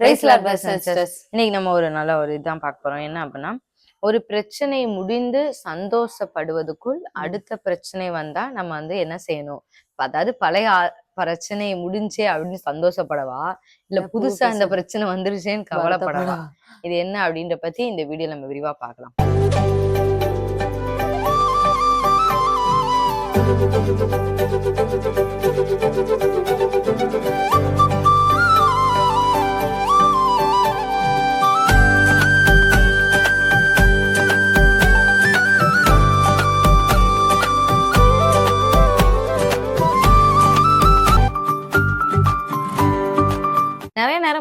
இன்னைக்கு நம்ம ஒரு நல்ல ஒரு இதான் பார்க்க போறோம். என்ன அப்படின்னா ஒரு பிரச்சனை முடிந்து சந்தோஷப்படுவதற்குள் அடுத்த பிரச்சனை வந்தா நம்ம வந்து என்ன செய்யணும்? அதாவது பழைய பிரச்சனை முடிஞ்சே அப்படின்னு சந்தோஷப்படவா? இல்ல இல்ல புது புதுசா இந்த பிரச்சனை. வந்துருச்சேன்னு கவலைப்படவா? இது என்ன அப்படின்ற பத்தி இந்த வீடியோ நம்ம விரிவா பார்க்கலாம். நிறைய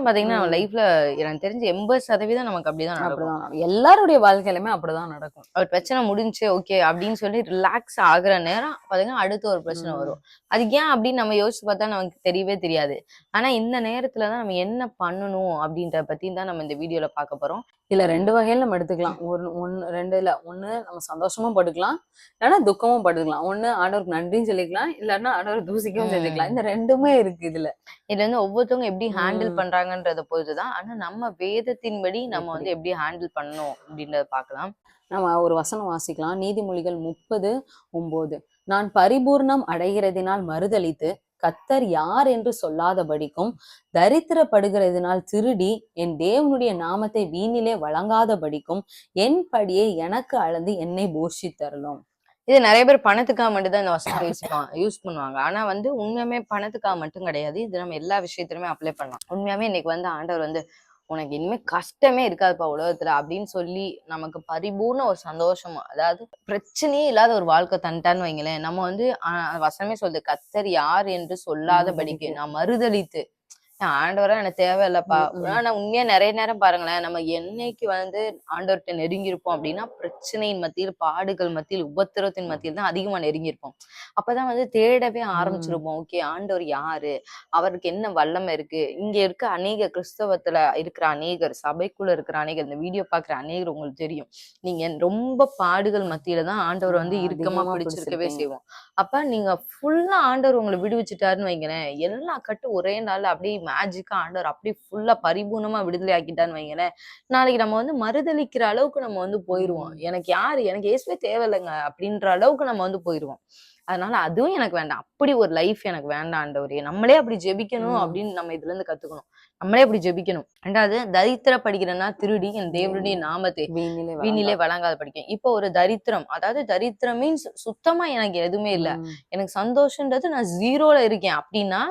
பாத்தீங்கன்னா நம்ம ம். லைஃப்ல எனக்கு தெரிஞ்சு எண்பது சதவீதம் நமக்கு அப்படிதான் நடக்கும். எல்லாருடைய வாழ்க்கையிலுமே அப்படிதான் நடக்கும் ஒரு பிரச்சனை முடிஞ்சு ஓகே அப்படின்னு சொல்லி ரிலாக்ஸ் ஆகுற நேரம் பாத்தீங்கன்னா அடுத்த ஒரு பிரச்சனை. வரும் அது ஏன் அப்படின்னு நம்ம யோசிச்சு பார்த்தா நமக்கு தெரியவே தெரியாது ஆனா இந்த நேரத்துல தான் நம்ம என்ன பண்ணணும் அப்படின்ற பத்தி தான் நம்ம இந்த வீடியோல பார்க்க போறோம் இல்ல ரெண்டு வகையில நம்ம எடுத்துக்கலாம். ஒரு ஒண்ணு ரெண்டு இல்ல ஒண்ணு நம்ம சந்தோஷமும் படுக்கலாம். இல்லைன்னா துக்கமும் படுக்கலாம். ஒண்ணு ஆண்டவருக்கு நன்றியும் சொல்லிக்கலாம். இல்லைன்னா ஆண்டவர் தூசிக்கவும் ம். செஞ்சுக்கலாம். இந்த ரெண்டுமே இருக்கு இதுல. இதுல வந்து ஒவ்வொருத்தவங்க எப்படி ஹேண்டில். பண்றாங்கன்றத பொறுத்துதான். ஆனா நம்ம வேதத்தின்படி நம்ம? வந்து எப்படி ஹேண்டில் பண்ணணும் அப்படின்றத பார்க்கலாம். நம்ம ஒரு வசனம் வாசிக்கலாம். நீதிமொழிகள் முப்பது ஒன்பது நான் பரிபூர்ணம் அடைகிறதினால் மறுதலித்து கத்தர் யார் என்று சொல்லாதபடிக்கும் தரித்திரப்படுகிறதினால் திருடி என் தேவனுடைய நாமத்தை வீணிலே வழங்காதபடிக்கும் என் படியை எனக்கு அளந்து என்னை போஷித்தரலும் இது நிறைய பேர் பணத்துக்காக மட்டும் தான் இந்த வசனத்தை யூஸ் யூஸ் பண்ணுவாங்க. ஆனா வந்து உண்மையுமே பணத்துக்காக மட்டும் கிடையாது. இது நம்ம எல்லா விஷயத்திலுமே அப்ளை பண்ணலாம். உண்மையாவே இன்னைக்கு வந்து ஆண்டவர் வந்து உனக்கு இனிமே கஷ்டமே இருக்காதுப்பா உலகத்துல அப்படின்னு சொல்லி நமக்கு பரிபூர்ண ஒரு சந்தோஷம். அதாவது பிரச்சனையே இல்லாத ஒரு வாழ்க்கை தந்துட்டான்னு வைங்களேன். நம்ம வந்து ஆஹ் வசனமே சொல்லுது கத்தர் யார் என்று சொல்லாதபடிக்கு நான் மறுதலித்து "ஏன் ஆண்டவரா எனக்கு தேவையில்லப்பா. ஆனா உண்மையா நிறைய நேரம் பாருங்களேன் நம்ம என்னைக்கு வந்து ஆண்டவர்கிட்ட நெருங்கியிருப்போம் அப்படின்னா பிரச்சனையின் மத்தியில் பாடுகள் மத்தியில் உபத்திரத்தின் மத்தியில் தான் அதிகமா நெருங்கியிருப்போம். அப்பதான் வந்து தேடவே ஆரம்பிச்சிருப்போம். ஓகே ஆண்டவர் யாரு? அவருக்கு என்ன வல்லமை இருக்கு? இங்க இருக்க அநேக கிறிஸ்தவத்துல இருக்கிற அநேகர் சபைக்குள்ள இருக்கிற அநேகர் இந்த வீடியோ பாக்குற அநேகர் உங்களுக்கு தெரியும். நீங்க ரொம்ப பாடுகள் மத்தியில தான் ஆண்டவர் வந்து இறுக்கமா பிடிச்சிருக்கவே. செய்வோம். அப்ப நீங்க ஃபுல்லா ஆண்டவர் உங்களை விடுவிச்சுட்டாருன்னு வைங்களேன் எல்லா கட்டு ஒரே நாள்ல அப்படியே மேஜிக்கா ஆண்டவர் அப்படியே ஃபுல்லா பரிபூர்ணமா விடுதலை ஆக்கிட்டான்னு வைங்களேன். நாளைக்கு நம்ம வந்து மறுதலிக்கிற அளவுக்கு நம்ம வந்து போயிருவோம். ம். எனக்கு யாரு? எனக்கு இயேசுவே தேவையில்லைங்க அப்படின்ற அளவுக்கு நம்ம வந்து போயிருவோம். அதனால அதுவும் எனக்கு வேண்டாம். அப்படி ஒரு லைஃப் எனக்கு வேண்டாம் ஆண்டவரே. நம்மளே அப்படி ஜெபிக்கணும். அப்படின்னு நம்ம இதுல இருந்து கத்துக்கணும். நம்மளே அப்படி ஜெபிக்கணும். ரெண்டாவது தரித்திர படிக்கிறேன்னா திருடி என் தேவனுடைய நாமத்தை வீணிலே வீணிலே வழங்காத. படிக்கும் இப்போ ஒரு தரித்திரம். அதாவது தரித்திரம் மீன்ஸ் சுத்தமா எனக்கு எதுவுமே இல்ல. எனக்கு சந்தோஷன்றது நான் ஜீரோல இருக்கேன். அப்படின்னா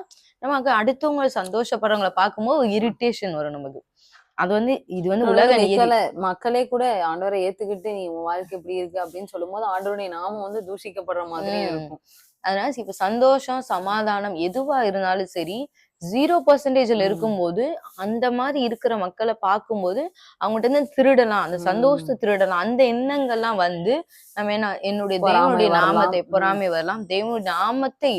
நமக்கு அடுத்தவங்க சந்தோஷப்படுறவங்கள பார்க்கும்போது இரிட்டேஷன் வரும் நமக்கு அது வந்து இது வந்து உலக மக்களே கூட ஆண்டவரை ஏத்துக்கிட்டு நீ உன் வாழ்க்கை இப்படி இருக்கு அப்படின்னு சொல்லும்போது ஆண்டவருடைய நாமம் வந்து தூஷிக்கப்படுற மாதிரி. இருக்கும் அதனால இப்ப சந்தோஷம் சமாதானம் எதுவா இருந்தாலும் சரி ஜீரோ பர்சன்டேஜ்ல. இருக்கும்போது அந்த மாதிரி இருக்கிற மக்களை பார்க்கும்போது அவங்ககிட்ட இருந்து திருடலாம் அந்த. சந்தோஷத்தை திருடலாம் அந்த எண்ணங்கள்லாம் வந்து நம்ம என்ன என்னுடைய தேவனுடைய. நாமத்தை. பொறாமை வரலாம் தேவனுடைய நாமத்தை.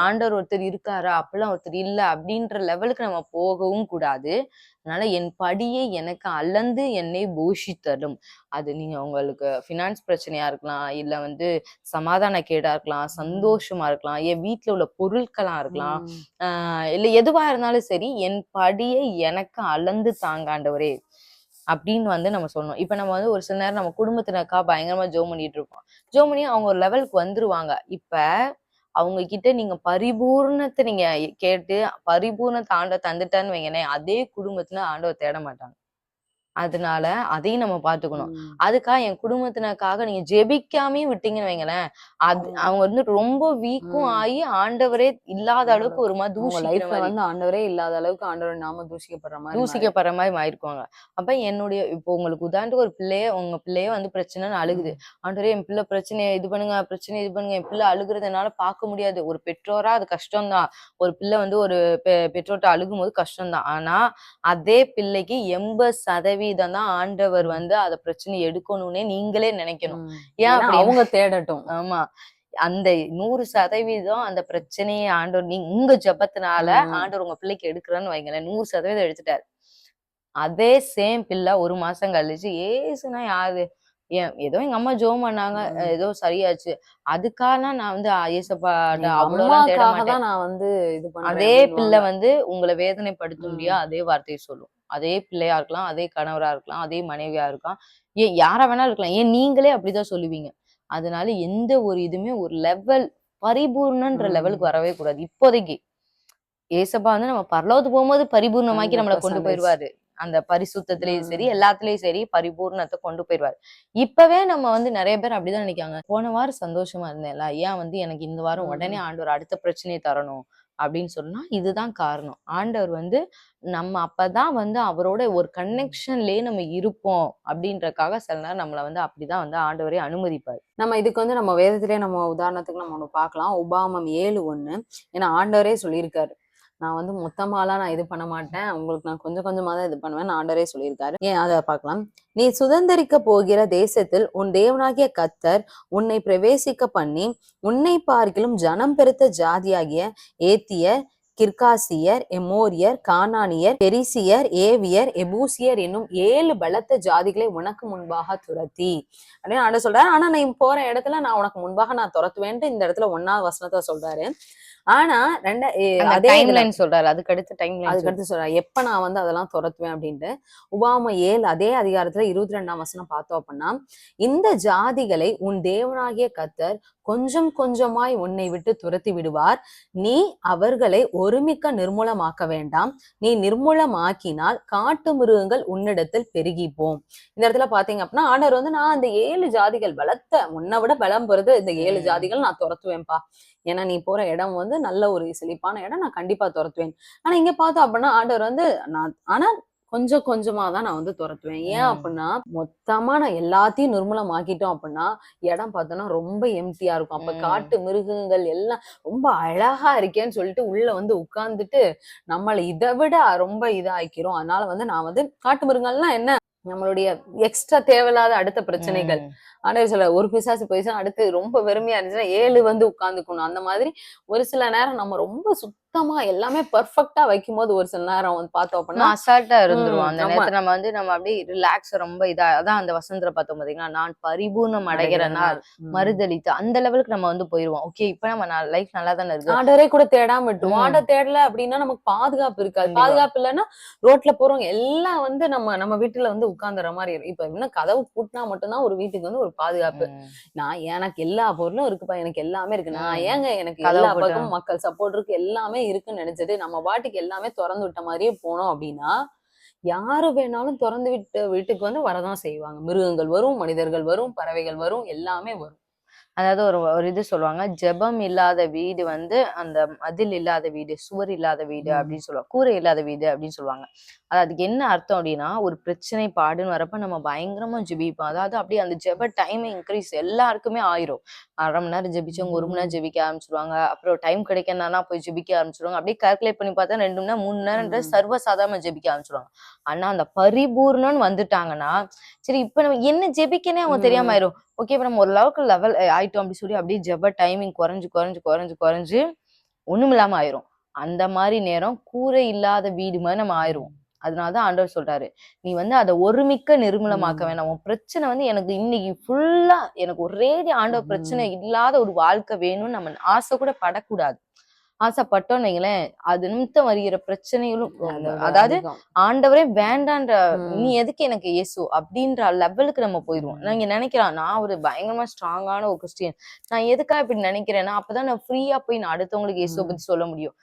ஆண்டவர் ஒருத்தர் இருக்காரா அப்படிலாம் ஒருத்தர் இல்ல அப்படின்ற லெவலுக்கு நம்ம போகவும் கூடாது அதனால என் படியை எனக்கு அளந்து என்னை பூஷித்தரும் அது நீங்க உங்களுக்கு ஃபினான்ஸ் பிரச்சனையா இருக்கலாம் இல்ல வந்து சமாதான கேடா இருக்கலாம் சந்தோஷமா இருக்கலாம் என் வீட்ல உள்ள பொருட்களா இருக்கலாம். ஆஹ் இல்ல எதுவா இருந்தாலும் சரி என் படியை எனக்கு அளந்து தாங்க ஆண்டவரே அப்படின்னு வந்து நம்ம சொல்லணும். இப்ப நம்ம வந்து ஒரு சில நேரம் நம்ம குடும்பத்தினருக்கா பயங்கரமா ஜோம் பண்ணிட்டு இருப்போம். ஜோம் பண்ணி அவங்க ஒரு லெவலுக்கு வந்துருவாங்க. இப்ப அவங்க கிட்ட நீங்க பரிபூர்ணத்தை நீங்க கேட்டு பரிபூர்ணத்தை ஆண்டவர் தந்துட்டான்னு வைங்களேன் அதே குடும்பத்துல ஆண்டவர் தேட மாட்டாங்க. அதனால அதையும் நம்ம பாத்துக்கணும். அதுக்காக என் குடும்பத்தினருக்காக நீங்க ஜெபிக்காமே விட்டீங்கன்னு வைங்களேன். அது அவங்க- வந்து ரொம்ப வீக்கும். ஆகி ஆண்டவரே இல்லாத அளவுக்கு ஒரு மாதிரி தூசிக்கிற வந்து ஆண்டவரே இல்லாத அளவுக்கு ஆண்டவர் நாம தூஷிக்கப்படுற மாதிரி தூசிக்கப்படுற மாதிரி ஆயிருக்குவாங்க அப்ப என்னுடைய இப்போ உங்களுக்கு உதாரணத்துக்கு ஒரு பிள்ளைய உங்க பிள்ளைய வந்து பிரச்சனைன்னு அழுகுது. ஆண்டவரே என் பிள்ளை பிரச்சனையை இது பண்ணுங்க பிரச்சனை இது பண்ணுங்க. என் பிள்ளை அழுகுறதுனால பார்க்க முடியாது. ஒரு பெற்றோரா அது கஷ்டம்தான். ஒரு பிள்ளை வந்து ஒரு பெ- பெற்றோர்ட்ட அழுகும்போது கஷ்டம்தான். ஆனா அதே பிள்ளைக்கு எண்பது சதவீதம் தான் ஆண்டவர் வந்து அத பிரச்சனை எடுக்கணும்னே நீங்களே நினைக்கணும். ஏன் அவங்க தேடட்டும் ஆமா அந்த நூறு சதவீதம் அந்த பிரச்சனையை ஆண்டவர் நீங்க உங்க ஜெபத்தினால. ஆண்டவர் உங்க பிள்ளைக்கு எடுக்கிறன்னு வைங்களேன் நூறு சதவீதம் எடுத்துட்டாரு அதே சேம் பிள்ளை ஒரு மாசம் கழிச்சு ஏசுனா யாரு ஏன் ஏதோ எங்க அம்மா ஜோம் பண்ணாங்க. ஏதோ சரியாச்சு அதுக்காக நான் வந்து மாட்டேன் தான் நான் வந்து இது அதே பிள்ளை. வந்து உங்களை வேதனைப்படுத்த ம். முடியா அதே வார்த்தையை சொல்லும் அதே பிள்ளையா இருக்கலாம் அதே கணவரா இருக்கலாம் அதே மனைவியா இருக்கலாம். ஏன் யாரா வேணாலும் இருக்கலாம். ஏன் நீங்களே அப்படிதான் சொல்லுவீங்க. அதனால எந்த ஒரு இதுவுமே ஒரு லெவல் பரிபூர்ணன்ற. லெவலுக்கு வரவே கூடாது. இப்போதைக்கு ஏசப்பா வந்து நம்ம பரலோகத்துக்கு போகும்போது பரிபூர்ணமாக்கி நம்மளை 100% கொண்டு போயிடுவாரு அந்த பரிசுத்தத்திலயும் சரி. எல்லாத்துலயும் சரி பரிபூர்ணத்தை கொண்டு போயிடுவாரு இப்பவே நம்ம வந்து நிறைய பேர் அப்படிதான் நினைக்காங்க. போன வாரம் சந்தோஷமா இருந்தேன்ல. ஏன் வந்து எனக்கு இந்த வாரம். உடனே ஆண்டவர் அடுத்த பிரச்சனையை தரணும். அப்படின்னு சொன்னா இதுதான் காரணம். ஆண்டவர் வந்து நம்ம அப்பதான் வந்து அவரோட ஒரு கனெக்ஷன்லயே நம்ம இருப்போம் அப்படின்றக்காக சில நேரம் நம்மளை வந்து அப்படிதான் வந்து ஆண்டவரே அனுமதிப்பார். நம்ம இதுக்கு வந்து நம்ம வேதத்திலே நம்ம உதாரணத்துக்கு நம்ம ஒண்ணு பார்க்கலாம். உபாமம் ஏழு ஒண்ணு. ஏன்னா ஆண்டவரே சொல்லியிருக்காரு. நான் வந்து மொத்தமாலாம் நான் இது பண்ண மாட்டேன். உங்களுக்கு நான் கொஞ்சம் கொஞ்சமாக தான் இது பண்ணுவேன். ஆண்டரே சொல்லியிருக்காரு. ஏன்? அதை பார்க்கலாம். நீ சுதந்திரிக்க போகிற தேசத்தில் உன் தேவனாகிய கத்தர் உன்னை பிரவேசிக்க பண்ணி உன்னை பார்க்கிலும் ஜனம் பெருத்த ஜாதியாகிய ஏத்திய கிர்காசியர் எமோரியர் கானானியர் பெரிசியர் ஏவியர் எபூசியர் என்னும் ஏழு பலத்த ஜாதிகளை உனக்கு முன்பாக துரத்தி. அப்படின்னு ஆண்டு சொல்றாரு. ஆனா நீ போற இடத்துல நான் உனக்கு முன்பாக நான் துரத்துவேன்ட்டு இந்த இடத்துல ஒன்னாவது வசனத்தை சொல்றாரு. ஆனா ரெண்ட அதே லைன் சொல்றாரு. அதுக்கு அடுத்த டைம் அதுக்கு அடுத்து சொல்றாரு. எப்ப நான் வந்து அதெல்லாம் துரத்துவேன் அப்படின்ட்டு. உபாம ஏழு அதே அதிகாரத்துல இருபத்தி ரெண்டாம் வசனம் பார்த்தோம் அப்படின்னா இந்த ஜாதிகளை உன் தேவனாகிய கத்தர் கொஞ்சம் கொஞ்சமாய் உன்னை விட்டு துரத்தி விடுவார். நீ அவர்களை ஒருமிக்க நிர்மூலமாக்க வேண்டாம். நீ நிர்மூலமாக்கினால் காட்டு மிருகங்கள் உன்னிடத்தில் பெருகி போம் இந்த இடத்துல பாத்தீங்க அப்படின்னா ஆண்டவர் வந்து நான் அந்த ஏழு ஜாதிகள் பலத்த உன்னை விட பலம் பெறுது. இந்த ஏழு. ஜாதிகள் நான் துரத்துவேன்ப்பா. ஏன்னா நீ போற இடம் வந்து நல்ல ஒரு செழிப்பான இடம். நான் கண்டிப்பா துரத்துவேன். ஆனா இங்க பார்த்தோம் அப்படின்னா ஆண்டவர் வந்து நான் ஆனா கொஞ்சம் கொஞ்சமா தான் நான் வந்து துரத்துவேன் ஏன். அப்படின்னா மொத்தமா நான் எல்லாத்தையும் நிர்மூலமாக்கிட்டோம் அப்படின்னா இடம் பார்த்தோன்னா ரொம்ப எம்டியா இருக்கும் அப்ப. காட்டு மிருகங்கள் எல்லாம் ரொம்ப அழகா இருக்கேன்னு சொல்லிட்டு உள்ள வந்து உட்கார்ந்துட்டு நம்மளை இதை விட ரொம்ப இதாக்கிரும் அதனால வந்து நான் வந்து காட்டு மிருகங்கள்லாம் என்ன நம்மளுடைய எக்ஸ்ட்ரா தேவையில்லாத அடுத்த பிரச்சனைகள். ஆண்டவர் சொல்ல ஒரு பிசாசு போயிடுச்சுன்னா அடுத்து ரொம்ப வெறுமையா இருந்துச்சுன்னா ஏழு வந்து உட்கார்ந்துக்கணும் அந்த மாதிரி ஒரு சில நேரம் நம்ம ரொம்ப சுத்தமா எல்லாமே பெர்ஃபெக்டா வைக்கும் போது ஒரு சில நேரம் வந்து பார்த்தோம் அப்படின்னா அசால்ட்டா இருந்துருவோம் அந்த. நேரத்துல நம்ம வந்து நம்ம அப்படியே ரிலாக்ஸ் ரொம்ப இதா அதான் அந்த வசந்தர பார்த்தோம் பாத்தீங்கன்னா நான் பரிபூர்ணம் அடைகிற நாள். மறுதளித்து அந்த லெவலுக்கு நம்ம வந்து போயிருவோம் ஓகே இப்ப நம்ம லைஃப் நல்லா தானே இருக்கு ஆண்டவரே கூட தேடாம விட்டுருவோம் ம். ஆண்டவர் தேடல அப்படின்னா நமக்கு பாதுகாப்பு இருக்காது. பாதுகாப்பு இல்லைன்னா ரோட்ல போறவங்க எல்லாம் வந்து நம்ம நம்ம வீட்டுல வந்து உட்கார்ந்துற மாதிரி இருக்கும் இப்ப இன்னும் கதவு பூட்டினா மட்டும்தான் ஒரு வீட்டுக்கு வந்து ஒரு பாதுகாப்பு. நான் எனக்கு எல்லா பொருளும் இருக்குப்பா எனக்கு எல்லாமே இருக்கு நான். ஏங்க எனக்கு எல்லா பக்கமும் மக்கள் சப்போர்ட் இருக்கு எல்லாமே இருக்குன்னு நினைச்சிட்டு நம்ம பாட்டுக்கு எல்லாமே திறந்து விட்ட மாதிரியே போனோம் அப்படின்னா யாரு வேணாலும் திறந்து விட்டு வீட்டுக்கு வந்து வரதான் செய்வாங்க. மிருகங்கள் வரும் மனிதர்கள் வரும் பறவைகள் வரும் எல்லாமே வரும். அதாவது ஒரு ஒரு இது சொல்லுவாங்க ஜெபம் இல்லாத வீடு வந்து அந்த மதில் இல்லாத வீடு சுவர் இல்லாத வீடு. அப்படின்னு சொல்லுவாங்க. கூரை இல்லாத வீடு அப்படின்னு சொல்லுவாங்க. அது அதுக்கு என்ன அர்த்தம் அப்படின்னா ஒரு பிரச்சனை பாடுன்னு வரப்ப நம்ம பயங்கரமா ஜெபிப்போம். அதாவது அப்படியே அந்த ஜெப டைம் இன்க்ரீஸ் எல்லாருக்குமே ஆயிரும். அரை மணி நேரம் ஜெபிச்சவங்க ஒரு மணி நேரம் ஜெபிக்க ஆரம்பிச்சிருவாங்க. அப்புறம் டைம் கிடைக்கணும்னா போய் ஜெபிக்க ஆரம்பிச்சிருவாங்க. அப்படியே கால்குலேட் பண்ணி பார்த்தா ரெண்டு மணி நேரம் மூணு நேரம். சர்வசாதாரண ஜெபிக்க ஆரம்பிச்சிருவாங்க. ஆனா அந்த பரிபூர்ணம்னு வந்துட்டாங்கன்னா சரி இப்ப நம்ம என்ன ஜெபிக்கனே அவங்க தெரியாம. ஆயிரும். ஓகே இப்ப நம்ம ஒரு லெவலுக்கு லெவல் ஆயிட்டோம் அப்படி சொல்லி அப்படியே ஜெப டைமிங் குறைஞ்சு குறைஞ்சு குறைஞ்சு குறைஞ்சு ஒண்ணுமில்லாம ஆயிரும். அந்த மாதிரி நேரம் கூரை இல்லாத வீடு மாதிரி நம்ம ஆயிரும் அதனாலதான் ஆண்டவர் சொல்றாரு நீ வந்து அதை ஒருமிக்க நிர்மூலமாக்க. வேணாம் உன் பிரச்சனை வந்து எனக்கு இன்னைக்கு ஃபுல்லா எனக்கு ஒரேடி ஆண்டவர் பிரச்சனை இல்லாத ஒரு வாழ்க்கை வேணும்னு நம்ம ஆசை கூட படக்கூடாது ஆசைப்பட்டோம்னு வைங்களேன் அது நிமித்தம் வருகிற பிரச்சனைகளும் அது அதாவது. ஆண்டவரே வேண்டான்ற. நீ எதுக்கு எனக்கு இயேசு அப்படின்ற லெவலுக்கு நம்ம போயிடுவோம். நீங்க நினைக்கலாம் நான் ஒரு பயங்கரமா ஸ்ட்ராங்கான ஒரு கிறிஸ்டியன் நான் எதுக்காக இப்படி நினைக்கிறேன்னா அப்பதான் நான் ஃப்ரீயா போய் நான் அடுத்தவங்களுக்கு இயேசுவை. பத்தி சொல்ல முடியும்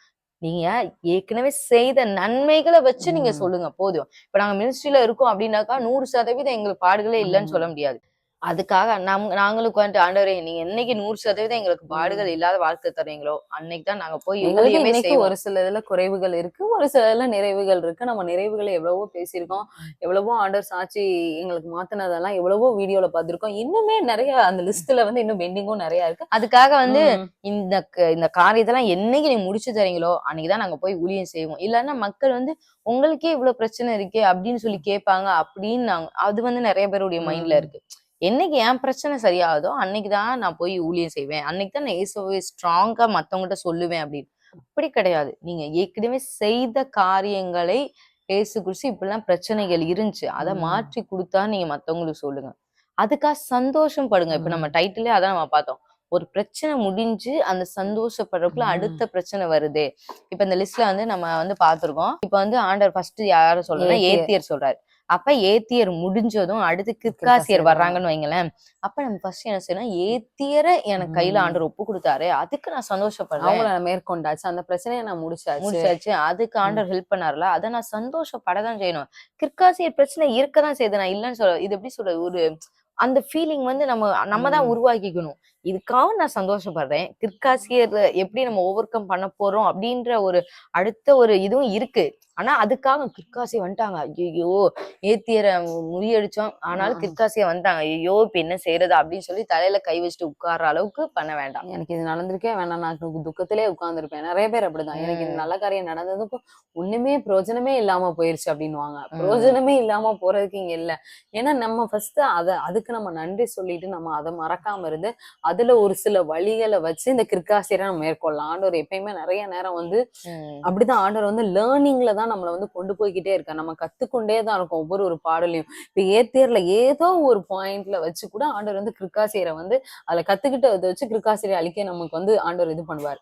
நீங்க ஏற்கனவே செய்த நன்மைகளை வச்சு நீங்க. சொல்லுங்க போதும் இப்ப நாங்க மினிஸ்ட்ரியில இருக்கோம் அப்படின்னாக்கா நூறு சதவீதம் எங்களுக்கு பாடுகளே இல்லைன்னு. சொல்ல முடியாது அதுக்காக நம் நாங்களும் வந்துட்டு ஆண்டவரே நீங்க என்னைக்கு நூறு சதவீதம் எங்களுக்கு பாடுகள் இல்லாத வாழ்க்கை தரீங்களோ அன்னைக்கு தான் நாங்க போய் எங்களுக்கு ஒரு சில இதுல குறைவுகள் இருக்கு. ஒரு சில இதுல நிறைவுகள் இருக்கு. நம்ம நிறைவுகளை எவ்வளவோ பேசியிருக்கோம். எவ்வளவோ ஆண்டர் சாட்சி எங்களுக்கு மாத்தினதெல்லாம் எவ்வளவோ வீடியோல பார்த்திருக்கோம். இன்னுமே நிறைய அந்த லிஸ்ட்ல வந்து இன்னும் பெண்டிங்கும் நிறைய இருக்கு. அதுக்காக வந்து. இந்த இந்த காரியத்தெல்லாம் என்னைக்கு நீ முடிச்சு தரீங்களோ அன்னைக்குதான் நாங்க போய் ஊழியம் செய்வோம். இல்லைன்னா மக்கள் வந்து உங்களுக்கே இவ்வளவு பிரச்சனை இருக்கே அப்படின்னு சொல்லி கேட்பாங்க. அப்படின்னு அது வந்து நிறைய பேருடைய மைண்ட்ல. இருக்கு. என்னைக்கு என் பிரச்சனை சரியாகுதோ அன்னைக்குதான் நான் போய் ஊழியம் செய்வேன். அன்னைக்கு தான் நான் இயேசுவை ஸ்ட்ராங்கா மத்தவங்ககிட்ட சொல்லுவேன் அப்படின்னு. அப்படி கிடையாது. நீங்க ஏற்கனவே செய்த காரியங்களை இயேசு குறிச்சு இப்படிலாம் பிரச்சனைகள் இருந்துச்சு. அதை. மாற்றி கொடுத்தா நீங்க மத்தவங்களுக்கு சொல்லுங்க. அதுக்காக சந்தோஷம் படுங்க. இப்ப நம்ம. டைட்டிலே அதான் நம்ம பார்த்தோம். ஒரு பிரச்சனை முடிஞ்சு அந்த சந்தோஷப்படுறதுக்குள்ள. அடுத்த பிரச்சனை வருது. இப்ப இந்த லிஸ்ட்ல வந்து நம்ம வந்து பார்த்திருக்கோம். இப்ப வந்து ஆண்டவர் ஃபர்ஸ்ட் யார ஏத்தியர். ஏத்தியர் சொல்றாரு. அப்ப ஏத்தியர் முடிஞ்சதும் அடுத்து கிற்காசியர் வர்றாங்கன்னு வைங்களேன். அப்ப நம்ம ஃபர்ஸ்ட் என்ன செய்யணும்? ஏத்தியரை எனக்கு கையில ம். ஆண்டவர் ஒப்பு கொடுத்தாரு. அதுக்கு நான் சந்தோஷப்படுறேன். அவங்கள நான் மேற்கொண்டாச்சு. அந்த பிரச்சனையை நான் முடிச்சாச்சு. முடிச்சாச்சு. அதுக்கு ஆண்டவர் ஹெல்ப் பண்ணார்ல அதை நான் சந்தோஷப்படதான் செய்யணும். கிற்காசியர் பிரச்சனை இருக்கதான் செய்யுது. நான் இல்லைன்னு சொல்ல இது எப்படி சொல்றது? ஒரு அந்த ஃபீலிங் வந்து நம்ம நம்ம தான். உருவாக்கிக்கணும். இதுக்காக நான் சந்தோஷப்படுறேன். கிற்காசியர் எப்படி நம்ம ஓவர் கம் பண்ண போறோம் அப்படின்ற ஒரு அடுத்த ஒரு இதுவும் இருக்கு. ஆனா அதுக்காக கிற்காசி வந்துட்டாங்க. ஐயோ ஏத்தியரை முறியடிச்சோம். ஆனாலும். கிற்காசிய வந்துட்டாங்க. ஐயோ இப்ப என்ன செய்யறது அப்படின்னு சொல்லி தலையில கை வச்சுட்டு உட்கார்ற அளவுக்கு பண்ண வேண்டாம். எனக்கு இது நடந்திருக்கே வேணாம். நான் துக்கத்திலே உட்கார்ந்திருப்பேன். நிறைய பேர் அப்படிதான். எனக்கு இந்த. நல்ல காரியம் நடந்ததுக்கு ஒண்ணுமே பிரயோஜனமே இல்லாம போயிருச்சு அப்படின்னுவாங்க. ம். பிரயோஜனமே இல்லாம போறதுக்கு இங்க இல்ல. ஏன்னா நம்ம ஃபர்ஸ்ட் அத அதுக்கு நம்ம நன்றி சொல்லிட்டு நம்ம அதை மறக்காம இருந்து அதுல ஒரு சில வழிகளை வச்சு இந்த கிற்காசியரை நம்ம மேற்கொள்ளலாம். ஆண்டவர் எப்பயுமே நிறைய நேரம் வந்து. அப்படிதான் ஆண்டவர் வந்து லேர்னிங்ல தான் நம்மளை வந்து கொண்டு போய்கிட்டே இருக்கார். நம்ம கத்துக்கொண்டே தான் இருக்கோம் ஒவ்வொரு ஒரு பாடலையும். இப்ப ஏத்தேர்ல ஏதோ ஒரு பாயிண்ட்ல வச்சு கூட ஆண்டவர் வந்து கிருக்காசியரை வந்து அதுல கத்துக்கிட்டதை வச்சு கிருக்காசிரியரை அழிக்க நமக்கு வந்து ஆண்டவர் இது பண்ணுவார்.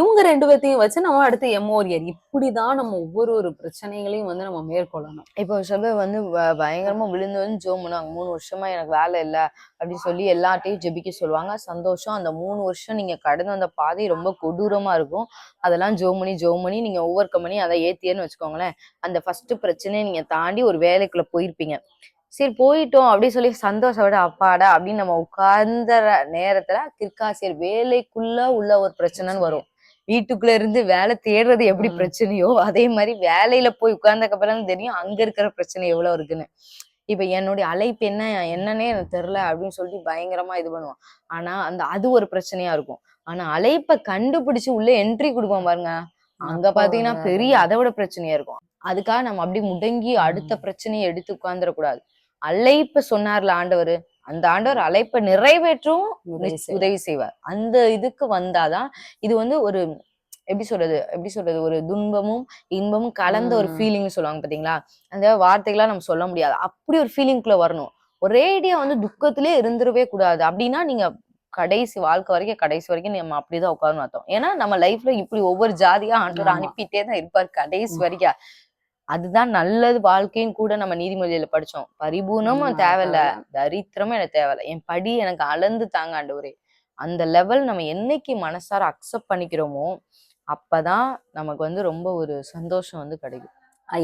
இவங்க ரெண்டு பேர்த்தையும் வச்சு நம்ம அடுத்து எமோரியர் இப்படிதான் நம்ம ஒவ்வொரு ஒரு பிரச்சனைகளையும் வந்து நம்ம மேற்கொள்ளணும். இப்போ சில பேர் வந்து பயங்கரமா விழுந்து வந்து ஜோம் பண்ணுவாங்க. மூணு வருஷமா எனக்கு வேலை இல்ல அப்படின்னு சொல்லி எல்லார்ட்டையும் ஜெபிக்க சொல்லுவாங்க. சந்தோஷம். அந்த மூணு வருஷம் நீங்க கடந்து வந்த பாதை ரொம்ப கொடூரமா இருக்கும். அதெல்லாம் ஜோம் பண்ணி ஜோம் பண்ணி நீங்க ஓவர் கம் பண்ணி அதை ஏத்தியன்னு வச்சுக்கோங்களேன். அந்த ஃபர்ஸ்ட் பிரச்சனையை நீங்க தாண்டி ஒரு வேலைக்குள்ள போயிருப்பீங்க. சரி போயிட்டோம் அப்படின்னு சொல்லி சந்தோஷப்பட அப்பாடா அப்படின்னு நம்ம உட்கார்ந்த நேரத்துல கிற்காசியர் வேலைக்குள்ள உள்ள ஒரு பிரச்சனைன்னு வரும். வீட்டுக்குள்ள இருந்து வேலை தேடுறது எப்படி. பிரச்சனையோ அதே மாதிரி வேலையில போய் உட்கார்ந்ததுக்கு அப்புறம் தெரியும் அங்க இருக்கிற பிரச்சனை எவ்வளவு இருக்குன்னு. இப்ப என்னுடைய அழைப்பு என்ன என்னன்னே எனக்கு தெரியல அப்படின்னு சொல்லிட்டு பயங்கரமா இது பண்ணுவான். ஆனா அந்த அது ஒரு பிரச்சனையா இருக்கும். ஆனா அழைப்பை கண்டுபிடிச்சு உள்ள என்ட்ரி கொடுப்போம் பாருங்க. அங்க பாத்தீங்கன்னா பெரிய அதை விட பிரச்சனையா இருக்கும். அதுக்காக நம்ம அப்படி முடங்கி அடுத்த. பிரச்சனையை எடுத்து உட்கார்ந்துடக்கூடாது. அழைப்ப சொன்னார்ல ஆண்டவர் அந்த ஆண்டவர் அழைப்பை செய்வார். உதவி செய்வார். அந்த இதுக்கு வந்தாதான் இது வந்து ஒரு எப்படி சொல்றது எப்படி சொல்றது ஒரு துன்பமும் இன்பமும் கலந்த ஒரு ம். ஃபீலிங் சொல்லுவாங்க பாத்தீங்களா? அந்த வார்த்தைகளா நம்ம சொல்ல முடியாது. அப்படி ஒரு ஃபீலிங்குள்ள வரணும். ஒரேடியா வந்து துக்கத்திலே இருந்துடவே கூடாது. அப்படின்னா நீங்க கடைசி வாழ்க்கை வரைக்கும் கடைசி வரைக்கும் நம்ம அப்படிதான் உட்காரணும் அர்த்தம். ஏன்னா நம்ம லைஃப்ல இப்படி ஒவ்வொரு ஜாதியா ஆமா. அனுப்பிட்டே தான் இருப்பார் கடைசி. வரைக்கும். அதுதான் நல்லது வாழ்க்கைன்னு கூட நம்ம நீதிமொழியில படிச்சோம். பரிபூர்ணமும் தேவையில்ல. தரித்திரமும் எனக்கு தேவையில்ல. என் படி எனக்கு அளந்து தாங்க ஆண்டவரே. அந்த லெவல் நம்ம என்னைக்கு மனசார அக்செப்ட் பண்ணிக்கிறோமோ அப்பதான் நமக்கு வந்து ரொம்ப ஒரு சந்தோஷம் வந்து கிடைக்கும்.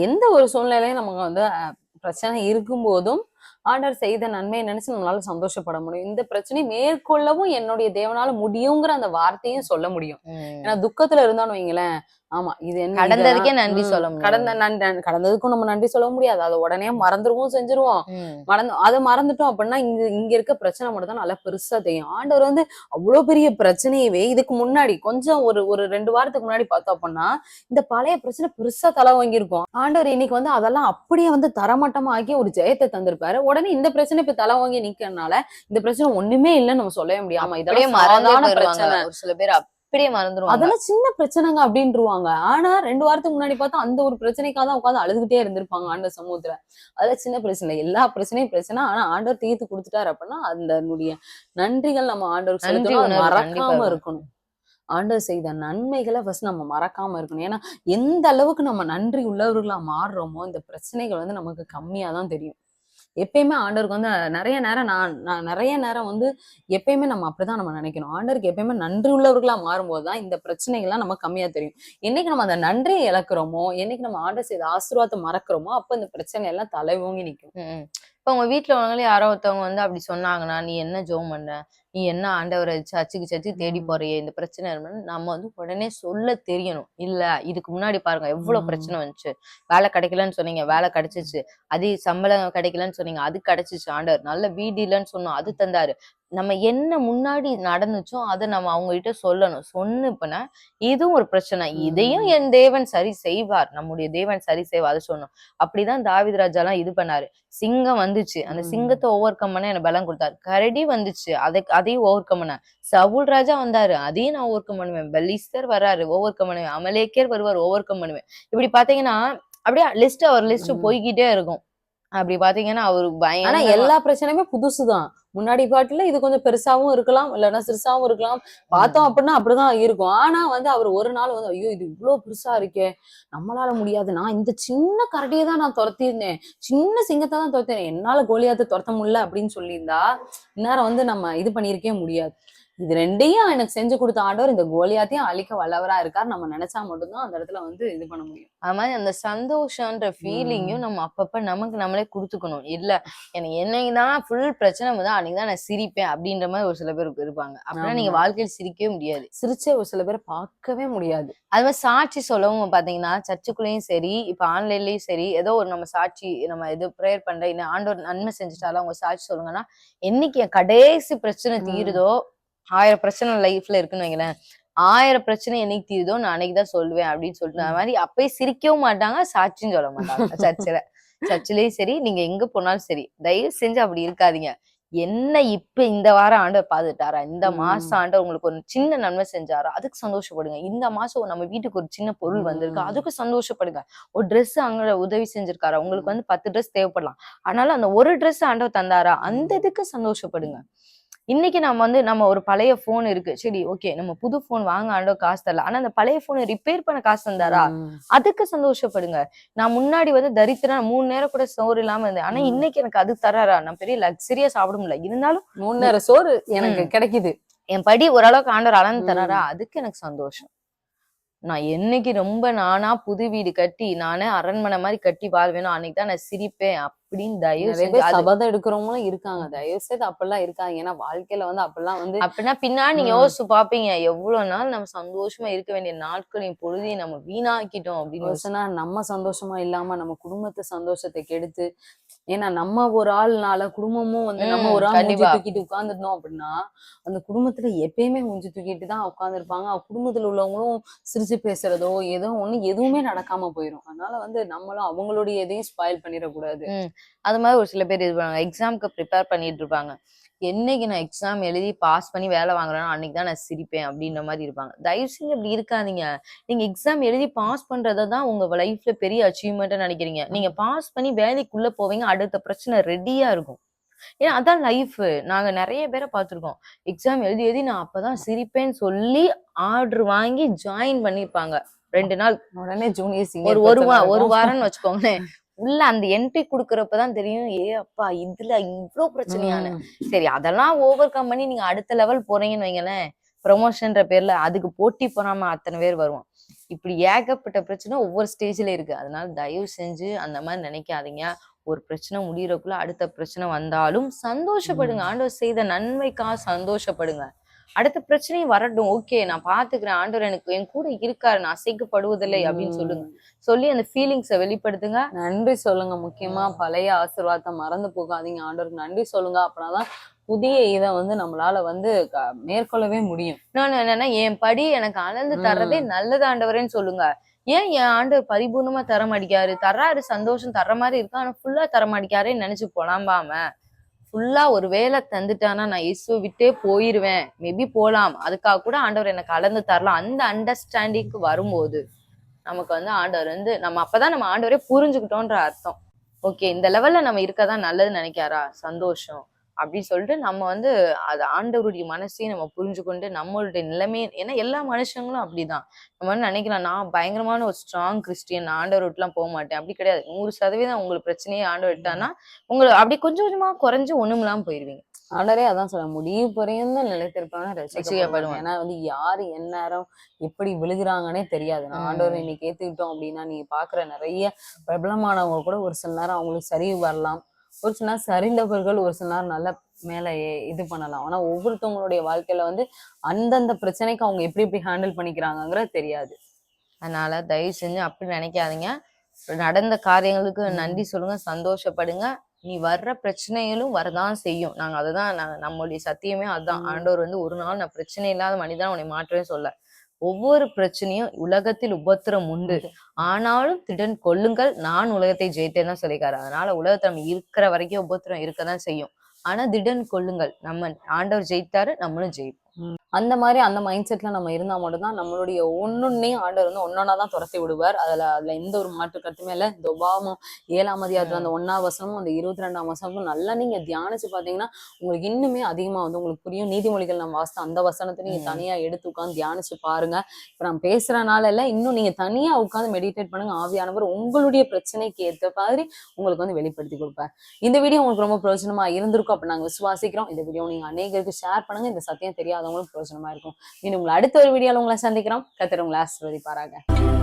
எந்த ஒரு சூழ்நிலையும் நமக்கு வந்து பிரச்சனை பிரச்சனை இருக்கும்போதும் ஆண்டவர் செய்த நன்மையை நினைச்சு நம்மளால சந்தோஷப்பட முடியும். இந்த பிரச்சனையை மேற்கொள்ளவும் என்னுடைய தேவனால முடியுங்கிற அந்த வார்த்தையும் சொல்ல முடியும். ஏன்னா துக்கத்துல இருந்தான்னு வைங்களேன் ஆமா இது என்ன கடந்ததுக்கே நன்றி சொல்ல முடியாது. கடந்த கடந்ததுக்கும் நம்ம நன்றி சொல்ல முடியாது. அதை உடனே மறந்துருவோம் செஞ்சிருவோம். மறந்து அதை மறந்துட்டோம் அப்படின்னா இங்க இங்க இருக்க பிரச்சனை மட்டும் தான் நல்லா பெருசா தெரியும். ஆண்டவர் வந்து அவ்வளவு பெரிய பிரச்சனையவே இதுக்கு முன்னாடி கொஞ்சம் ஒரு ஒரு ரெண்டு வாரத்துக்கு முன்னாடி பார்த்தோம் அப்படின்னா இந்த பழைய பிரச்சனை பெருசா தலை வாங்கியிருக்கும். ஆண்டவர் இன்னைக்கு வந்து அதெல்லாம் அப்படியே வந்து தரமட்டமா ஆக்கி ஒரு ஜெயத்தை தந்திருப்பாரு. உடனே இந்த பிரச்சனை இப்ப தலை வாங்கி நிக்கிறதுனால இந்த பிரச்சனை ஒண்ணுமே இல்லைன்னு நம்ம சொல்லவே முடியாம இதெல்லாம் சாதாரண பிரச்சனை. ஒரு சில பேர் அப்படியே மறந்துருவாங்க. அதெல்லாம் சின்ன பிரச்சனைங்க அப்படின்ட்டுருவாங்க ஆனா ரெண்டு வாரத்துக்கு முன்னாடி பார்த்தா அந்த ஒரு பிரச்சனைக்காக தான் உட்காந்து அழுதுகிட்டே இருந்திருப்பாங்க ஆண்டவர் சமூகத்துல. அதெல்லாம் சின்ன பிரச்சனை. எல்லா பிரச்சனையும் பிரச்சனை. ஆனா ஆண்டவர் தீர்த்து கொடுத்துட்டாரு அப்படின்னா அந்த நன்றிகள் நம்ம செலுத்தணும். கண்டிப்பா மறக்காம இருக்கணும். இருக்கணும். ஆண்டவர் செய்த நன்மைகளை ஃபர்ஸ்ட் நம்ம மறக்காம இருக்கணும். ஏன்னா எந்த அளவுக்கு நம்ம நன்றி உள்ளவர்களா மாறுறோமோ இந்த பிரச்சனைகள் வந்து நமக்கு கம்மியா தான் தெரியும். எப்பயுமே ஆண்டருக்கு வந்து நிறைய நேரம் நான் நான் நிறைய நேரம் வந்து எப்பயுமே நம்ம அப்படிதான் நம்ம நினைக்கணும். ஆண்டருக்கு எப்பயுமே நன்றி உள்ளவர்களா மாறும்போது தான் இந்த பிரச்சனைகள்லாம் நம்ம கம்மியா தெரியும். என்னைக்கு நம்ம அந்த நன்றியை இழக்கிறோமோ என்னைக்கு நம்ம ஆண்டர் செய்த ஆசீர்வாதத்தை மறக்கிறோமோ அப்ப இந்த பிரச்சனை எல்லாம் தலை ஓங்கி நிற்கும் இப்ப உங்க வீட்ல உள்ளவங்களே யாரோ ஒருத்தவங்க வந்து அப்படி சொன்னாங்கன்னா நீ என்ன ஜோம் பண்ண நீ என்ன ஆண்டவரை சர்ச்சுக்கு சர்ச்சு தேடி. போறியே? இந்த பிரச்சனை இருக்குன்னு நம்ம வந்து உடனே சொல்ல தெரியணும். இல்ல இதுக்கு முன்னாடி பாருங்க எவ்வளவு. பிரச்சனை வந்துச்சு. வேலை கிடைக்கலன்னு சொன்னீங்க வேலை கிடைச்சிச்சு. அது சம்பளம் கிடைக்கலன்னு சொன்னீங்க அது கிடைச்சிச்சு ஆண்டவர். நல்ல வீடு இல்லைன்னு சொன்னோம் அது தந்தாரு. நம்ம என்ன முன்னாடி நடந்துச்சோ அதை நம்ம அவங்க கிட்ட சொல்லணும் சொன்னுப்பனா இதுவும் ஒரு பிரச்சனை. இதையும். என் தேவன் சரி செய்வார். நம்முடைய தேவன் சரி செய்வார். அதை சொன்னோம். அப்படிதான் தாவீது ராஜா எல்லாம் இது பண்ணாரு. சிங்கம் வந்துச்சு. அந்த. சிங்கத்தை ஓவர் கம் பண்ண எனக்கு பலம் கொடுத்தாரு. கரடி வந்துச்சு. அதை அதையும் ஓவர் கம் பண்ண சவுல் ராஜா வந்தாரு. அதையும் நான் ஓவர் கம் பண்ணுவேன். பெலிஸ்தர் வராரு. ஓவர் கம் பண்ணுவேன். அமலேக்கர் வருவார். ஓவர் கம் பண்ணுவேன். இப்படி பாத்தீங்கன்னா அப்படியே லிஸ்ட் ஒரு லிஸ்ட். போய்கிட்டே இருக்கும். அப்படி பாத்தீங்கன்னா அவருக்கு ஆனா எல்லா பிரச்சனையுமே புதுசுதான். முன்னாடி பாட்டுல இது கொஞ்சம் பெருசாவும் இருக்கலாம் இல்லைன்னா சிறுசாவும் இருக்கலாம். பார்த்தோம் அப்படின்னா அப்படிதான் இருக்கும். ஆனா வந்து அவர் ஒரு நாள் வந்து ஐயோ இது இவ்வளவு பெருசா இருக்கே. நம்மளால முடியாது. நான் இந்த சின்ன கரடியை தான் நான் துரத்தியிருந்தேன். சின்ன சிங்கத்தை தான் துரத்தினேன். என்னால கோலியாத்தை துரத்த முடியல அப்படின்னு சொல்லியிருந்தா இந்நேரம் வந்து நம்ம இது பண்ணியிருக்கவே முடியாது. இது ரெண்டையும் எனக்கு செஞ்சு கொடுத்த ஆண்டவர் இந்த கோலியாத்தையும் அழிக்க வல்லவரா இருக்கார் நம்ம நினைச்சா மட்டும்தான் அந்த இடத்துல வந்து இது பண்ண முடியும். அது மாதிரி அந்த சந்தோஷன்ற ஃபீலிங்கும் நம்ம அப்பப்ப நமக்கு நம்மளே கொடுத்துக்கணும். இல்ல எனக்கு என்னைக்குதான் ஃபுல் பிரச்சனை வந்து அன்னைக்கு தான் நான் சிரிப்பேன் அப்படின்ற மாதிரி ஒரு சில பேர் இருப்பாங்க. அப்படின்னா நீங்க. வாழ்க்கையில் சிரிக்கவே முடியாது. சிரிச்சே ஒரு சில பேரை பார்க்கவே முடியாது. அது மாதிரி சாட்சி சொல்லவும் பாத்தீங்கன்னா சர்ச்சுக்குள்ளேயும் சரி இப்ப ஆன்லைன்லயும் சரி ஏதோ ஒரு நம்ம சாட்சி நம்ம இது ப்ரேயர் பண்ற இன்னும் ஆண்டவர் நன்மை செஞ்சுட்டாலும் அவங்க சாட்சி சொல்லுங்கன்னா என்னைக்கு என் கடைசி பிரச்சனை. தீருதோ ஆயிரம் பிரச்சனை லைஃப்ல இருக்குன்னு வைங்களேன். ஆயிரம் பிரச்சனை என்னைக்கு தீருதோ நான் அன்னைக்கு தான் சொல்லுவேன் அப்படின்னு சொல்லிட்டு அது மாதிரி அப்பயே சிரிக்கவும் மாட்டாங்க சாட்சியும் சொல்ல மாட்டாங்க. சர்ச்சில். சர்ச்சிலையும் சரி நீங்க எங்க போனாலும் சரி தயவு செஞ்சு அப்படி இருக்காதீங்க. என்ன இப்ப இந்த வாரம் ஆண்டவர் பாத்துட்டாரா? இந்த. மாசம் ஆண்டவர் உங்களுக்கு ஒரு சின்ன நன்மை செஞ்சாரா? அதுக்கு சந்தோஷப்படுங்க. இந்த மாசம் நம்ம வீட்டுக்கு ஒரு சின்ன பொருள் வந்திருக்கு. அதுக்கு சந்தோஷப்படுங்க. ஒரு Dress அங்க உதவி செஞ்சிருக்காரா? உங்களுக்கு வந்து பத்து Dress தேவைப்படலாம். அதனால அந்த ஒரு Dress ஆண்டவர் தந்தாரா? அந்த இதுக்கு சந்தோஷப்படுங்க. இன்னைக்கு நம்ம வந்து நம்ம ஒரு பழைய போன் இருக்கு. சரி ஓகே நம்ம புது போன் வாங்க ஆண்டவர் காசு தரல. ஆனா அந்த பழைய போனை ரிப்பேர் பண்ண காசு தந்தாரா. அதுக்கு சந்தோஷப்படுங்க. நான் முன்னாடி வந்து தரித்திரம் மூணு நேரம் கூட சோறு இல்லாம இருந்தேன். ஆனா. இன்னைக்கு எனக்கு அது தராரா? நான் பெரிய லக்ஸரியா சாப்பிட முடியல. இருந்தாலும் மூணு நேரம் சோறு எனக்கு கிடைக்குது. என் படி ஓரளவுக்கு ஆண்டவர் அளந்து. தராரா? அதுக்கு எனக்கு சந்தோஷம். நான் என்னைக்கு ரொம்ப நானா புது வீடு கட்டி நானே அரண்மனை மாதிரி கட்டி வாழ்வேனோ அன்னைக்கு தான் நான் சிரிப்பேன். அப்படின்னு தயவு அது- சபதம் எடுக்கிறவங்களும் இருக்காங்க. தயவு செய்து அப்படிலாம் இருக்காங்க. ஏன்னா வாழ்க்கையில வந்து அப்படிலாம் வந்து அப்படின்னா பின்னாடி நீங்க. யோசிச்சு பாப்பீங்க எவ்வளவு நாள் நம்ம சந்தோஷமா இருக்க வேண்டிய நாட்களின் பொழுதையும் நம்ம வீணாக்கிட்டோம் அப்படின்னு யோசி- யோசனா நம்ம சந்தோஷமா இல்லாம நம்ம குடும்பத்து சந்தோஷத்தை கெடுத்து ஏன்னா நம்ம ஒரு ஆள்னால குடும்பமும் வந்து நம்ம ஒரு ஆள் மூஞ்சி. தூக்கிட்டு உட்கார்ந்துருந்தோம் அப்படின்னா அந்த குடும்பத்துல எப்பயுமே மூஞ்சி தூக்கிட்டு தான் உட்கார்ந்துருப்பாங்க. குடும்பத்துல உள்ளவங்களும் சிரிச்சு பேசுறதோ ஏதோ ஒண்ணு எதுவுமே நடக்காம போயிடும் அதனால வந்து நம்மளும் அவங்களுடைய எதையும் ஸ்பாயில் பண்ணிடக்கூடாது. அது மாதிரி ஒரு சில பேர் இது பண்ணுவாங்க. எக்ஸாம்க்கு ப்ரிப்பேர் பண்ணிட்டு இருப்பாங்க. என்னைக்கு நான் எக்ஸாம் எழுதி பாஸ் பண்ணி வேலை வாங்குறேனோ அன்னைக்கு தான் நான் சிரிப்பேன் அப்படின்ற மாதிரி இருப்பாங்க. தயவு செஞ்சு அப்படி இருக்காதீங்க. நீங்க எக்ஸாம் எழுதி பாஸ் பண்றதை தான் உங்க லைஃப்ல பெரிய அச்சீவ்மெண்ட்டா நினைக்கிறீங்க. நீங்க பாஸ் பண்ணி வேலைக்குள்ள போவீங்க அடுத்த பிரச்சனை ரெடியா இருக்கும். ஏன்னா அதான் லைஃப் நாங்க நிறைய பேரை பார்த்திருக்கோம். எக்ஸாம் எழுதி எழுதி நான் அப்பதான் சிரிப்பேன்னு சொல்லி ஆர்டர் வாங்கி ஜாயின் பண்ணிருப்பாங்க. ரெண்டு நாள். உடனே ஜூனியர் ஒரு சீனியர் ஒரு ஒரு வாரம்னு வச்சுக்கோங்களேன். உள்ள அந்த என்ட்ரி குடுக்கறப்பதான் தெரியும் ஏ அப்பா இதுல இவ்ளோ பிரச்சனையான. சரி அதெல்லாம் ஓவர் கம் பண்ணி நீங்க அடுத்த லெவல் போறீங்கன்னு வைங்களேன் ப்ரொமோஷன்ற பேர்ல அதுக்கு போட்டி பொறாம அத்தனை பேர் வருவான் இப்படி ஏகப்பட்ட பிரச்சனை ஒவ்வொரு ஸ்டேஜ்ல இருக்கு. அதனால தயவு செஞ்சு அந்த மாதிரி நினைக்காதீங்க. ஒரு பிரச்சனை முடியறதுக்குள்ள அடுத்த பிரச்சனை வந்தாலும் சந்தோஷப்படுங்க. ஆண்டவர் செய்த நன்மைக்காக சந்தோஷப்படுங்க. அடுத்த பிரச்சனையும் வரட்டும். ஓகே நான் பாத்துக்கிறேன் ஆண்டவர் எனக்கு என் கூட இருக்காரு. நான் அசைக்கப்படுவதில்லை அப்படின்னு சொல்லுங்க. சொல்லி அந்த ஃபீலிங்ஸை வெளிப்படுத்துங்க. நன்றி சொல்லுங்க. முக்கியமா பழைய ஆசீர்வாதத்தை மறந்து போகாதீங்க. ஆண்டவருக்கு நன்றி சொல்லுங்க. அப்படின்னாதான் புதிய இதை வந்து நம்மளால வந்து மேற்கொள்ளவே முடியும். இன்னொன்னு என்னன்னா என் படி எனக்கு அளந்து. தர்றதே நல்லது ஆண்டவரேன்னு சொல்லுங்க. ஏன் என் ஆண்டவர் பரிபூர்ணமா தர மாட்டேங்காரு தர்றாரு சந்தோஷம் தர்ற மாதிரி இருக்கு. ஆனா ஃபுல்லா தர மாட்டேங்காருன்னு நினைச்சு புலம்பாம. ஃபுல்லா ஒரு வேலை தந்துட்டானா நான் இயேசுவை விட்டே போயிருவேன். மேபி போலாம். அதுக்காக கூட ஆண்டவர் எனக்கு அளந்து தரலாம். அந்த அண்டர்ஸ்டாண்டிங்க்கு வரும்போது நமக்கு வந்து ஆண்டவர் வந்து நம்ம அப்பதான் நம்ம ஆண்டவரே புரிஞ்சுக்கிட்டோன்ற அர்த்தம். ஓகே இந்த லெவல்ல நம்ம இருக்கதான் நல்லதுன்னு நினைக்காரா சந்தோஷம். அப்படின்னு சொல்லிட்டு நம்ம வந்து அது ஆண்டவருடைய மனசையும் நம்ம புரிஞ்சுக்கொண்டு நம்மளுடைய நிலைமை ஏன்னா எல்லா மனுஷங்களும் அப்படிதான். நம்ம வந்து நினைக்கலாம் நான் பயங்கரமான ஒரு ஸ்ட்ராங் கிறிஸ்டியன் நான் ஆண்டவர் விட்டுலாம் போக மாட்டேன். அப்படி கிடையாது. நூறு சதவீதம் உங்களுக்கு பிரச்சனையே விட்டான்னா உங்களை அப்படி கொஞ்சம் கொஞ்சமா குறைஞ்சு ஒண்ணுமில்லாம போயிருவீங்க. ஆண்டரே அதான் சொல்ல முடிவு புறையும் நிலைத்திருப்பவன ரசிக்கப்படுவாங்க ரட்சிக்கப்படுவான். ஏன்னா வந்து யாரு எந்நேரம் எப்படி விழுகிறாங்கன்னே தெரியாது. நான். ஆண்டவரை இன்னைக்கு ஏத்துக்கிட்டோம் அப்படின்னா நீங்க பாக்குற நிறைய பிரபலமானவங்க கூட ஒரு சில நேரம் அவங்களுக்கு சரிவு வரலாம். ஒரு சில நேரம் சரிந்தவர்கள் ஒரு சில நேரம் நல்ல மேல இது பண்ணலாம். ஆனா ஒவ்வொருத்தவங்களுடைய வாழ்க்கையில வந்து அந்தந்த பிரச்சனைக்கு அவங்க எப்படி எப்படி ஹேண்டில் பண்ணிக்கிறாங்கங்கிறது தெரியாது. அதனால தயவு செஞ்சு அப்படி நினைக்காதீங்க. நடந்த காரியங்களுக்கு. நன்றி சொல்லுங்க சந்தோஷப்படுங்க. நீ வர்ற பிரச்சனைகளும் வரதான் செய்யும். நாங்க அதுதான் நாங்க நம்மளுடைய சத்தியமே அதுதான். ஆண்டவர் வந்து ஒரு நாள் நான் பிரச்சனை இல்லாத மனிதன் உன்னை மாற்றவே சொல்ல. ஒவ்வொரு பிரச்சனையும் உலகத்தில் உபத்திரம் உண்டு. ஆனாலும் திடன் கொள்ளுங்கள் நான் உலகத்தை ஜெயித்தேன் தான் சொல்லிக்காரு. அதனால உலகத்துல நம்ம இருக்கிற வரைக்கும் உபத்திரம் இருக்கதான் செய்யும். ஆனா திடன் கொள்ளுங்கள் நம்ம ஆண்டவர் ஜெயித்தாரு நம்மளும் ஜெயிப்போம். அந்த மாதிரி அந்த மைண்ட் செட்ல நம்ம இருந்தா மட்டும்தான் நம்மளுடைய ஒன்னொன்னையும் ஆண்டவர் வந்து ஒன்னொன்னா தான் துரத்தி விடுவார். அதுல அதுல எந்த ஒரு மாற்று கருத்துமே இல்ல. இந்த உபாவமும் ஏழாம் அதிகாரத்துல அந்த ஒன்னாம் வசனமும் அந்த இருபத்தி ரெண்டாம் வசனமும் நல்லா நீங்க தியானிச்சு பாத்தீங்கன்னா உங்களுக்கு இன்னுமே அதிகமா வந்து உங்களுக்கு புரியும். நீதிமொழிகள் நம்ம வாசித்த அந்த வசனத்தை நீங்க. தனியா எடுத்து உட்காந்து தியானிச்சு பாருங்க. இப்ப நான் பேசுறனால இல்ல இன்னும் நீங்க தனியா உட்காந்து மெடிடேட் பண்ணுங்க. ஆவியானவர் உங்களுடைய பிரச்சனைக்கு ஏத்த மாதிரி உங்களுக்கு வந்து வெளிப்படுத்தி கொடுப்பார். இந்த வீடியோ உங்களுக்கு ரொம்ப பிரயோஜனமா இருந்திருக்கும். அப்ப நாங்க விசுவாசிக்கிறோம். இந்த வீடியோ நீங்க அநேகருக்கு ஷேர் பண்ணுங்க. இந்த சத்தியம் உங்களுக்கு பிரோஜனமா இருக்கும். மீண்டும் உங்களை அடுத்த ஒரு வீடியோவில் உங்களை சந்திக்கிறோம். கத்திர உங்களை ஆசீர்வதிப்பாராங்க